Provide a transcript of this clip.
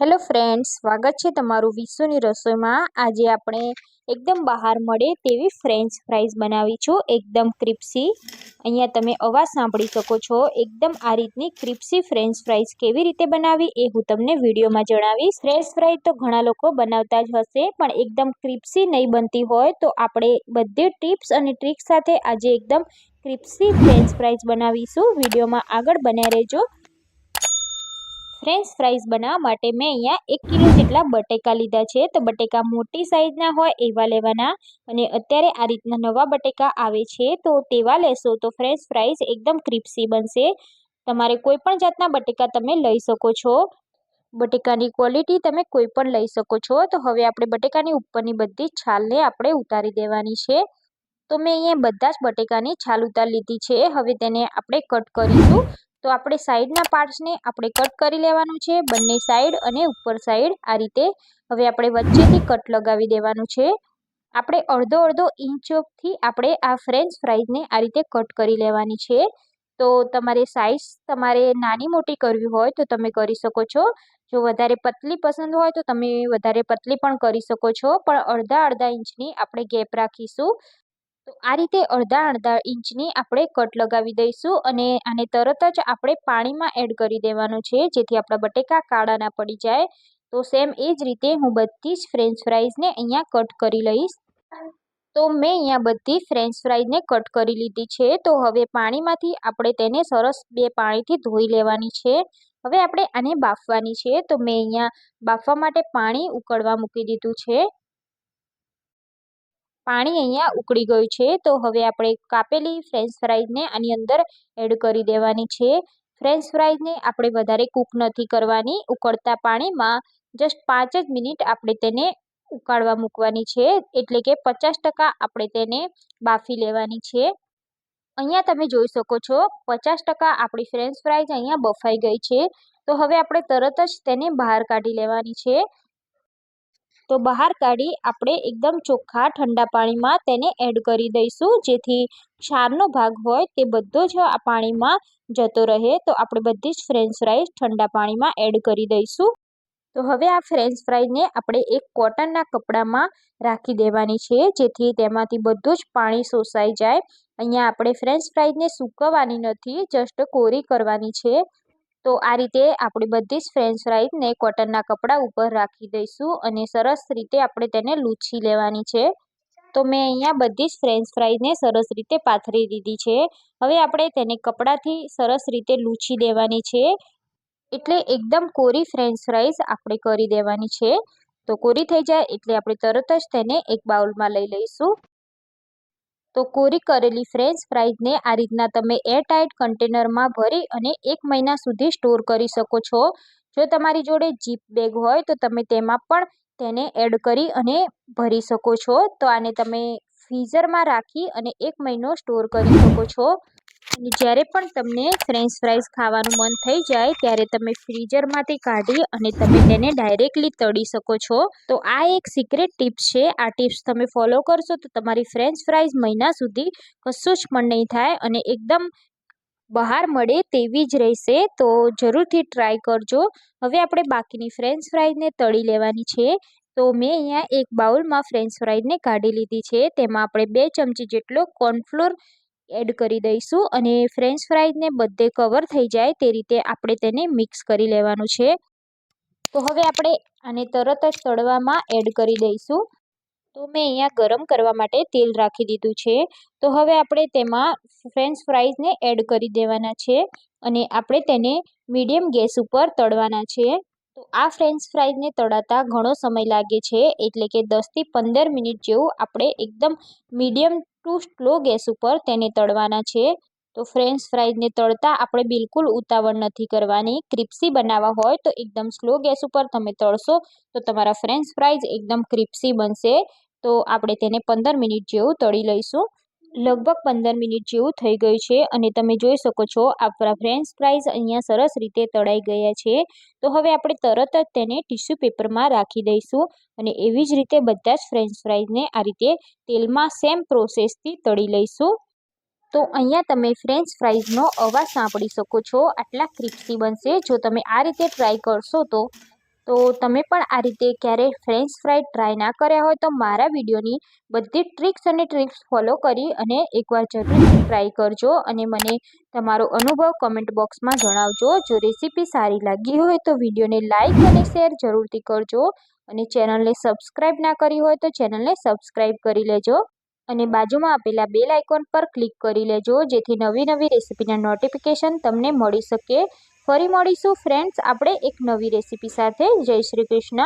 Hello friends, સ્વાગત છે તમારું વિશ્વની રસોઈમાં. આજે આપણે એકદમ બહાર મળે તેવી ફ્રેન્ચ ફ્રાઈઝ બનાવીશું, એકદમ ક્રિપ્સી. અહીંયા તમે અવાજ સાંભળી શકો છો, એકદમ આ રીતની ક્રિપ્સી ફ્રેન્ચ ફ્રાઈઝ કેવી રીતે બનાવી એ હું તમને વિડીયોમાં જણાવીશ. ફ્રેન્ચ ફ્રાઈઝ તો ઘણા લોકો બનાવતા જ હશે, પણ એકદમ ક્રિપ્સી નહીં બનતી હોય તો આપણે બધી ટિપ્સ અને ટ્રિક્સ સાથે આજે એકદમ ક્રિપ્સી ફ્રેન્ચ ફ્રાઈઝ બનાવીશું. વિડીયોમાં આગળ બન્યા રહેજો. ફ્રેન્ચ ફ્રાઈઝ બનાવવા માટે મેં અહીંયા એક કિલો જેટલા બટેકા લીધા છે. તો બટેકા મોટી સાઈઝના હોય એવા લેવાના અને અત્યારે આ રીતના નવા બટેકા આવે છે. તો તેવા લેશો તો ફ્રેન્ચ ફ્રાઈઝ એકદમ ક્રિપ્સી બનશે. તમારે કોઈ પણ જાતના બટેકા તમે લઈ શકો છો. બટેકાની ક્વોલિટી તમે કોઈ પણ લઈ શકો છો. તો હવે આપણે બટેકાની ઉપરની બધી છાલને આપણે ઉતારી દેવાની છે. તો મેં અહીંયા બધા જ બટેકાની છાલ ઉતારી લીધી છે. હવે તેને આપણે કટ કરીશું. તો આપણે સાઈડના પાર્ટ્સને આપણે કટ કરી લેવાનું છે, બંને સાઈડ અને ઉપર સાઈડ આ રીતે. હવે આપણે વચ્ચેથી કટ લગાવી દેવાનું છે. આપણે અડધો અડધો ઇંચથી આપણે આ ફ્રેન્ચ ફ્રાઈઝને આ રીતે કટ કરી લેવાની છે. તો તમારે સાઈઝ તમારે નાની મોટી કરવી હોય તો તમે કરી શકો છો. જો વધારે પતલી પસંદ હોય તો તમે વધારે પતલી પણ કરી શકો છો. પણ અડધા અડધા ઇંચની આપણે ગેપ રાખીશું. તો આ રીતે અડધા અડધા ઇંચની આપણે કટ લગાવી દઈશું અને આને તરત જ આપણે પાણીમાં એડ કરી દેવાનું છે, જેથી આપણા બટેકા કાળા ના પડી જાય. તો સેમ એ જ રીતે હું બધી જ ફ્રેન્ચ ફ્રાઈઝને અહીંયા કટ કરી લઈશ. તો મેં અહીંયા બધી ફ્રેન્ચ ફ્રાઈઝને કટ કરી લીધી છે. તો હવે પાણીમાંથી આપણે તેને સરસ બે પાણીથી ધોઈ લેવાની છે. હવે આપણે આને બાફવાની છે. તો મેં અહીંયા બાફવા માટે પાણી ઉકળવા મૂકી દીધું છે. પાણી અહીંયા ઉકળી ગયું છે. તો હવે આપણે કાપેલી ફ્રેન્ચ ફ્રાઈઝને આની અંદર એડ કરી દેવાની છે. ફ્રેન્ચ ફ્રાઈઝને આપણે વધારે કૂક નથી કરવાની. ઉકળતા પાણીમાં જસ્ટ પાંચ જ મિનિટ આપણે તેને ઉકાળવા મૂકવાની છે. એટલે કે પચાસ આપણે તેને બાફી લેવાની છે. અહીંયા તમે જોઈ શકો છો પચાસ ટકા આપણી ફ્રેન્ચ ફ્રાઈઝ અહીંયા બફાઈ ગઈ છે. તો હવે આપણે તરત જ તેને બહાર કાઢી લેવાની છે. તો બહાર કાઢી આપણે એકદમ ચોખ્ખા ઠંડા પાણીમાં તેને એડ કરી દઈશું. જેથી ક્ષારનો ભાગ હોય તે બધો જ આ પાણીમાં જતો રહે. તો આપણે બધી જ ફ્રેન્ચ ફ્રાઈઝ ઠંડા પાણીમાં એડ કરી દઈશું. તો હવે આ ફ્રેન્ચ ફ્રાઈઝને આપણે એક કોટનના કપડામાં રાખી દેવાની છે. જેથી તેમાંથી બધું જ પાણી શોષાઈ જાય. અહીંયા આપણે ફ્રેન્ચ ફ્રાઈઝને સૂકવવાની નથી જસ્ટ કોરી કરવાની છે. તો આ રીતે આપણે બધી જ ફ્રેન્ચ ફ્રાઈઝને કોટનના કપડા ઉપર રાખી દઈશું અને સરસ રીતે આપણે તેને લૂછી લેવાની છે. તો મેં અહીંયા બધી જ ફ્રેન્ચ ફ્રાઈઝને સરસ રીતે પાથરી દીધી છે. હવે આપણે તેને કપડાથી સરસ રીતે લૂછી દેવાની છે. એટલે એકદમ કોરી ફ્રેન્ચ ફ્રાઈઝ આપણે કરી દેવાની છે. તો કોરી થઈ જાય એટલે આપણે તરત જ તેને એક બાઉલમાં લઈ લઈશું. તો કોરી કરેલી ફ્રેન્ચ ફ્રાઈઝને આ રીતના તમે એરટાઇટ કન્ટેનરમાં ભરી અને એક મહિના સુધી સ્ટોર કરી શકો છો. જો તમારી જોડે જીપ બેગ હોય તો તમે તેમાં પણ તેને એડ કરી અને ભરી શકો છો. તો આને તમે ફ્રીઝરમાં રાખી અને એક મહિનો સ્ટોર કરી શકો છો. અને જ્યારે પણ તમને ફ્રેન્ચ ફ્રાઈઝ ખાવાનું મન થઈ જાય, ત્યારે તમે ફ્રીઝરમાંથી કાઢી અને તમે તેને ડાયરેક્ટલી તળી શકો છો. તો આ એક સિક્રેટ ટિપ્સ છે. આ ટિપ્સ તમે ફોલો કરશો તો તમારી ફ્રેન્ચ ફ્રાઈઝ મહિના સુધી કશું જ પણ નહીં થાય અને એકદમ બહાર મળે તેવી જ રહેશે. તો જરૂરથી ટ્રાય કરજો. હવે આપણે બાકીની ફ્રેન્ચ ફ્રાઈઝને તળી લેવાની છે. તો મેં અહીંયા એક બાઉલમાં ફ્રેન્ચ ફ્રાઈઝને કાઢી લીધી છે. તેમાં આપણે બે ચમચી જેટલો કોર્નફ્લોર એડ કરી દઈશું અને ફ્રેન્ચ ફ્રાઈઝને બધે કવર થઈ જાય તે રીતે આપણે તેને મિક્સ કરી લેવાનું છે. તો હવે આપણે આને તરત જ તળવામાં એડ કરી દઈશું. તો મેં અહીંયા ગરમ કરવા માટે તેલ રાખી દીધું છે. તો હવે આપણે તેમાં ફ્રેન્ચ ફ્રાઈઝને એડ કરી દેવાના છે અને આપણે તેને મીડિયમ ગેસ ઉપર તળવાના છે. તો આ ફ્રેન્ચ ફ્રાઈઝને તળાતા ઘણો સમય લાગે છે એટલે કે દસથી પંદર મિનિટ જેવું આપણે એકદમ મીડિયમ ટુ સ્લો ગેસ ઉપર તેને તળવાના છે. તો ફ્રેન્ચ ફ્રાઈઝને તળતા આપણે બિલકુલ ઉતાવળ નથી કરવાની. ક્રિપ્સી બનાવવા હોય તો એકદમ સ્લો ગેસ ઉપર તમે તળશો તો તમારા ફ્રેન્ચ ફ્રાઈઝ એકદમ ક્રિપ્સી બનશે. તો આપણે તેને પંદર મિનિટ જેવું તળી લઈશું. લગભગ પંદર મિનિટ જેવું થઈ ગયું છે અને તમે જોઈ શકો છો આપણા ફ્રેન્ચ ફ્રાઈઝ અહીંયા સરસ રીતે તળાઈ ગયા છે. તો હવે આપણે તરત જ તેને ટીશ્યુ પેપરમાં રાખી દઈશું અને એવી જ રીતે બધા જ ફ્રેન્ચ ફ્રાઈઝને આ રીતે તેલમાં સેમ પ્રોસેસથી તળી લઈશું. તો અહીંયા તમે ફ્રેન્ચ ફ્રાઈઝનો અવાજ સાંભળી શકો છો. આટલા ક્રિસ્પી બનશે. જો તમે આ રીતે ટ્રાય કરશો તો તો તમે પણ આ રીતે ક્યારેય ફ્રેન્ચ ફ્રાય ટ્રાય ના કર્યા હોય તો મારા વિડીયોની બધી ટ્રિક્સ અને ટ્રિક્સ ફોલો કરી અને એકવાર જરૂરથી ટ્રાય કરજો અને મને તમારો અનુભવ કમેન્ટ બોક્સમાં જણાવજો. જો રેસીપી સારી લાગી હોય તો વિડીયોને લાઇક અને શેર જરૂરથી કરજો અને ચેનલને સબસ્ક્રાઈબ ના કરી હોય તો ચેનલને સબસ્ક્રાઈબ કરી લેજો અને બાજુમાં આપેલા બેલ આઇકોન પર ક્લિક કરી લેજો જેથી નવી નવી રેસીપીના નોટિફિકેશન તમને મળી શકે. ફરી મળીશું ફ્રેન્ડ્સ આપણે એક નવી રેસીપી સાથે. જય શ્રી કૃષ્ણ.